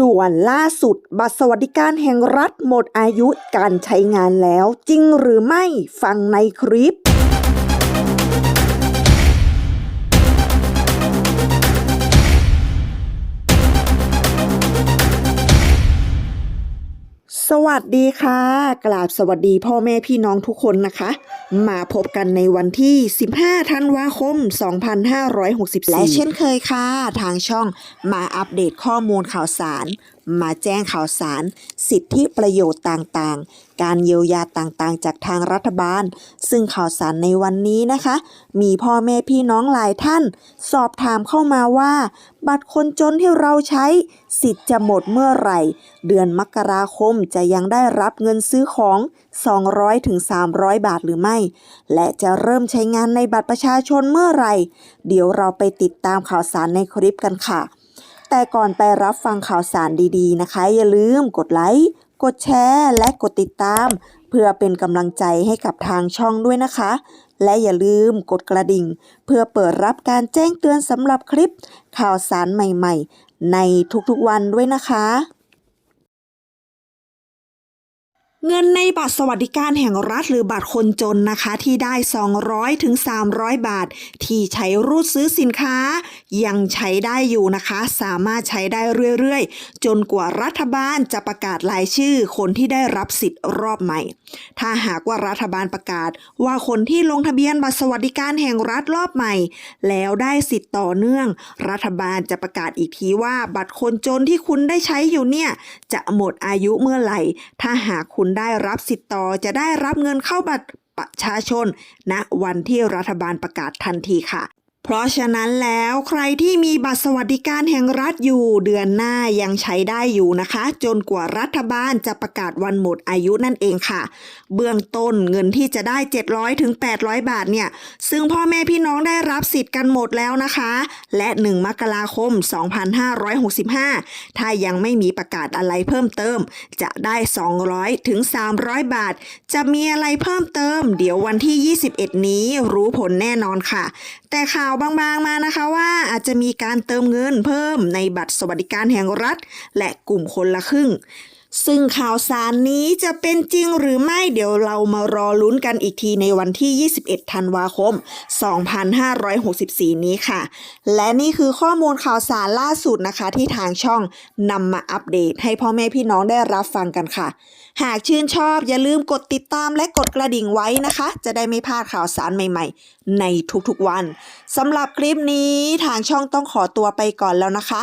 ด่วนล่าสุด บัตรสวัสดิการแห่งรัฐหมดอายุการใช้งานแล้ว จริงหรือไม่ฟังในคลิปสวัสดีค่ะกราบสวัสดีพ่อแม่พี่น้องทุกคนนะคะ มาพบกันในวันที่ 15 ธันวาคม 2564 และเช่นเคยค่ะ ทางช่องมาอัปเดตข้อมูลข่าวสาร มาแจ้งข่าวสาร สิทธิประโยชน์ต่างๆ การเยียวยาต่างๆ จากทางรัฐบาล ซึ่งข่าวสารในวันนี้นะคะ มีพ่อแม่พี่น้องหลายท่าน สอบถามเข้ามาว่า บัตรคนจนที่เราใช้ สิทธิ์จะหมดเมื่อไหร่ เดือนมกราคมจะยังได้รับเงินซื้อของ 200ถึง300 บาทหรือไม่ และจะเริ่มใช้งานในบัตรประชาชนเมื่อไหร่ เดี๋ยวเราไปติดตามข่าวสารในคลิปกันค่ะ แต่ก่อนไปรับฟังข่าวสารดีๆนะคะ อย่าลืมกดไลค์ กดแชร์ และกดติดตาม เพื่อเป็นกำลังใจให้กับทางช่องด้วยนะคะ และอย่าลืมกดกระดิ่ง เพื่อเปิดรับการแจ้งเตือนสำหรับคลิปข่าวสารใหม่ๆ ในทุกๆวันด้วยนะคะ เงินในบัตรสวัสดิการแห่งรัฐหรือบัตรคนจนนะคะ ที่ได้ 200ถึง300 บาท ที่ใช้รูดซื้อสินค้า ยังใช้ได้อยู่นะคะ สามารถใช้ได้เรื่อยๆ จนกว่ารัฐบาลจะประกาศรายชื่อคนที่ได้รับสิทธิ์รอบใหม่ ถ้าหากว่ารัฐบาลประกาศว่าคนที่ลงทะเบียนบัตรสวัสดิการแห่งรัฐรอบใหม่ แล้วได้สิทธิ์ต่อเนื่อง รัฐบาลจะประกาศอีกทีว่าบัตรคนจนที่คุณได้ใช้อยู่เนี่ยจะหมดอายุเมื่อไหร่ ถ้าหากคุณได้รับสิทธิ์ต่อจะได้รับเงินเข้าบัตรประชาชนณวันที่รัฐบาลประกาศทันทีค่ะ เพราะฉะนั้นแล้วใครที่มีบัตรสวัสดิการแห่งรัฐอยู่เดือนหน้ายังใช้ได้อยู่นะคะ จนกว่ารัฐบาลจะประกาศวันหมดอายุนั่นเองค่ะ เบื้องต้นเงินที่จะได้ 700ถึง800 บาทเนี่ย ซึ่งพ่อแม่พี่น้องได้รับสิทธิ์กันหมดแล้วนะคะ และ 1 มกราคม 2565 ถ้ายังไม่มีประกาศอะไรเพิ่มเติม จะได้ 200ถึง300 บาท จะมีอะไรเพิ่มเติม เดี๋ยววันที่ 21 นี้รู้ผลแน่นอนค่ะ แต่ข่าวบางๆมานะคะว่าอาจจะมีการเติมเงินเพิ่มในบัตรสวัสดิการแห่งรัฐ และกลุ่มคนละครึ่ง ซึ่งข่าวสารนี้จะเป็นจริงหรือไม่เดี๋ยวเรามารอลุ้นกันอีกทีในวันที่ 21 ธันวาคม 2564 นี้ค่ะ และนี่คือข้อมูลข่าวสารล่าสุดนะคะ ที่ทางช่องนำมาอัปเดต ให้พ่อแม่พี่น้องได้รับฟังกันค่ะ หากชื่นชอบอย่าลืมกดติดตามและกดกระดิ่งไว้นะคะ จะได้ไม่พลาดข่าวสารใหม่ ๆ ในทุกๆวันสำหรับคลิปนี้ทางช่องต้องขอตัวไปก่อนแล้วนะคะ